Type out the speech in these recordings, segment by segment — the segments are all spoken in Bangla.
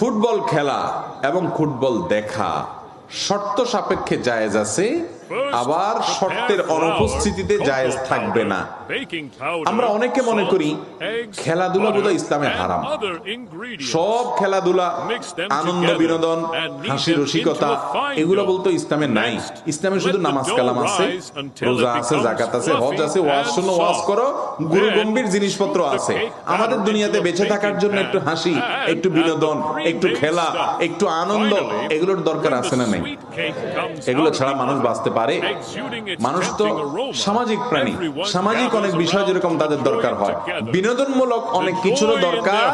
ফুটবল খেলা এবং ফুটবল দেখা। শর্ত সাপেক্ষে জায়েজ আছে আবার শর্তের অনুপস্থিতিতে জায়েজ থাকবে না। আমরা অনেকে মনে করি খেলাধুলা বোধহয় ইসলামে হারাম। সব খেলাধুলা আনন্দ বিনোদন হাসি রসিকতা এগুলো বলতো ইসলামে নাই। ইসলামে শুধু নামাজ কালাম আছে রোজা আছে জাকাত আছে হজ আছে ওয়াজ শোনো ওয়াজ করো গুরু গম্ভীর জিনিসপত্র আছে। আমাদের দুনিয়াতে বেঁচে থাকার জন্য একটু হাসি একটু বিনোদন একটু খেলা একটু আনন্দ এগুলোর দরকার আছে না নেই। এগুলো ছাড়া মানুষ বাঁচতে পারে মানুষ তো সামাজিক প্রাণী। সামাজিক অনেক বিষয় যেরকম তাদের দরকার হয়। বিনোদনমূলক অনেক কিছুরও দরকার।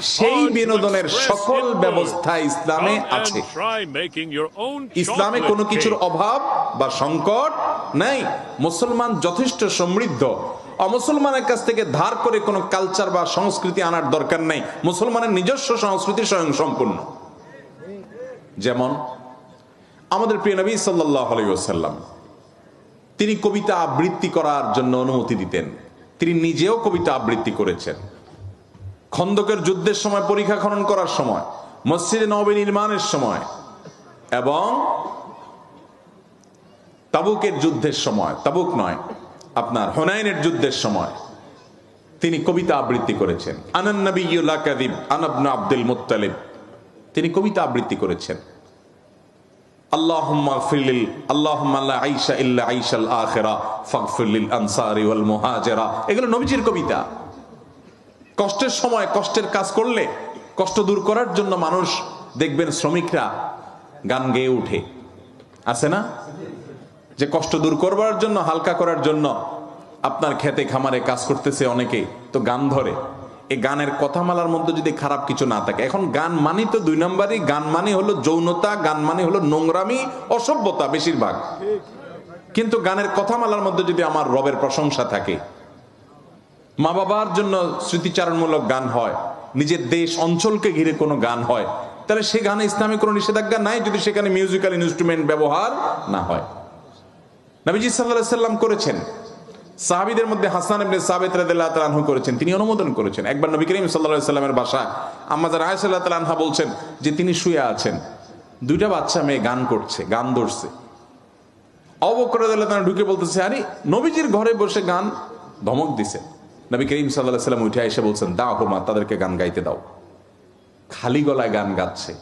সেই বিনোদনের সকল ব্যবস্থা ইসলামে আছে। ইসলামে কোনো কিছুর অভাব বা সংকট নাই। মুসলমান যথেষ্ট সমৃদ্ধ। অমুসলমানের কাছ থেকে ধার করে কোনো কালচার বা সংস্কৃতি আনার দরকার নেই। মুসলমানের নিজস্ব সংস্কৃতি স্বয়ং সম্পূর্ণ। যেমন আমাদের প্রিয় নবী সাল্লাহ আলাইসাল্লাম তিনি কবিতা আবৃত্তি করার জন্য অনুমতি দিতেন। তিনি নিজেও কবিতা আবৃত্তি করেছেন। খন্দকের যুদ্ধের সময়, পরীক্ষা খনন করার সময়, মসজিদে নবী নির্মাণের সময় এবং তাবুকের যুদ্ধের সময়, তাবুক নয়, আপনার হোনাইনের যুদ্ধের সময় তিনি কবিতা আবৃত্তি করেছেন। আনান্নবীলা কাদিব আনাবনা আব্দুল মুত্তালিব, তিনি কবিতা আবৃত্তি করেছেন। আল্লাহুম্মা লা আইশা ইল্লা আইশাল আখিরা ফাগফিরলিল আনসারি ওয়াল মুহাজিরা। এগুলো নবীজির কবিতা। কষ্টের সময় কষ্টের কাজ করলে, কষ্ট দূর করার জন্য মানুষ দেখবেন শ্রমিকরা গান গেয়ে উঠে। আছে না? যে কষ্ট দূর করবার জন্য, হালকা করার জন্য আপনার খেতে খামারে কাজ করতেছে অনেকে, তো গান ধরে। এই গানের কথামালার মধ্যে যদি খারাপ কিছু না থাকে। এখন গান মানি তো দুই নম্বরই। গান মানে হলো যৌনতা, গান মানে হলো নোংরামি, অসভ্যতা বেশিরভাগ। কিন্তু গানের কথামালার মধ্যে যদি আমার রবের প্রশংসা থাকে, মা বাবার জন্য স্মৃতিচারণমূলক গান হয়, নিজের দেশ অঞ্চলকে ঘিরে কোনো গান হয়, তাহলে সে গানে ইসলামে কোনো নিষেধাজ্ঞা নাই যদি সেখানে মিউজিক্যাল ইনস্ট্রুমেন্ট ব্যবহার না হয়। নবীজি সাল্লাহ সাল্লাম করেছেন সাহাবিদের মধ্যে হাসান ইবনে সাবেত রাদিয়াল্লাহু তাআলা করেছেন, তিনি অনুমোদন করেছেন। একবার নবী করিম আলাইহি সাল্লামের বাসায় আম্মাজার আয়েশা রাদিয়াল্লাহু আনহা বলছেন যে তিনি শুয়ে আছেন, দুইটা বাচ্চা মেয়ে গান করছে, গান ধরছে। অবকর ঢুকে বলতেছে, আরে, নবীজির ঘরে বসে গান ধমক দিছে। নবী করিম আলাইহি সাল্লাম উঠে এসে বলছেন, দাও হোমা তাদেরকে গান গাইতে দাও। খালি গলায় গান গাচ্ছে।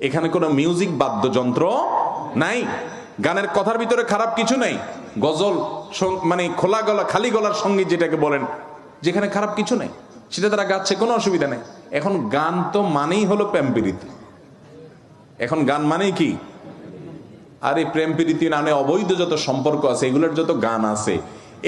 এখানে কোনো মিউজিক বাদ্যযন্ত্র নাই। গানের কথার ভিতরে খারাপ কিছু নেই। গজল মানে খোলা গলা, খালি গলার সংগীত যেটাকে বলেন, যেখানে খারাপ কিছু নেই। সেটা তারা গাচ্ছে, কোনো অসুবিধা নেই। এখন গান তো মানেই হলো প্রেম এখন গান মানেই কি? আর এই প্রেম প্রীতি নামে অবৈধ যত সম্পর্ক আছে, এগুলোর যত গান আছে,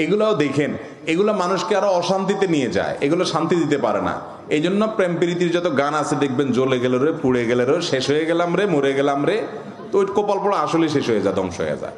এগুলোও দেখেন, এগুলো মানুষকে আরও অশান্তিতে নিয়ে যায়, এগুলো শান্তি দিতে পারে না। এই জন্য প্রেম যত গান আছে, দেখবেন জ্বলে গেল রে, পুড়ে গেল রে, শেষ হয়ে গেলাম রে, মরে গেলাম রে। তো কপাল পড়া আসলে শেষ হয়ে যায় ধ্বংস হয়ে যায়।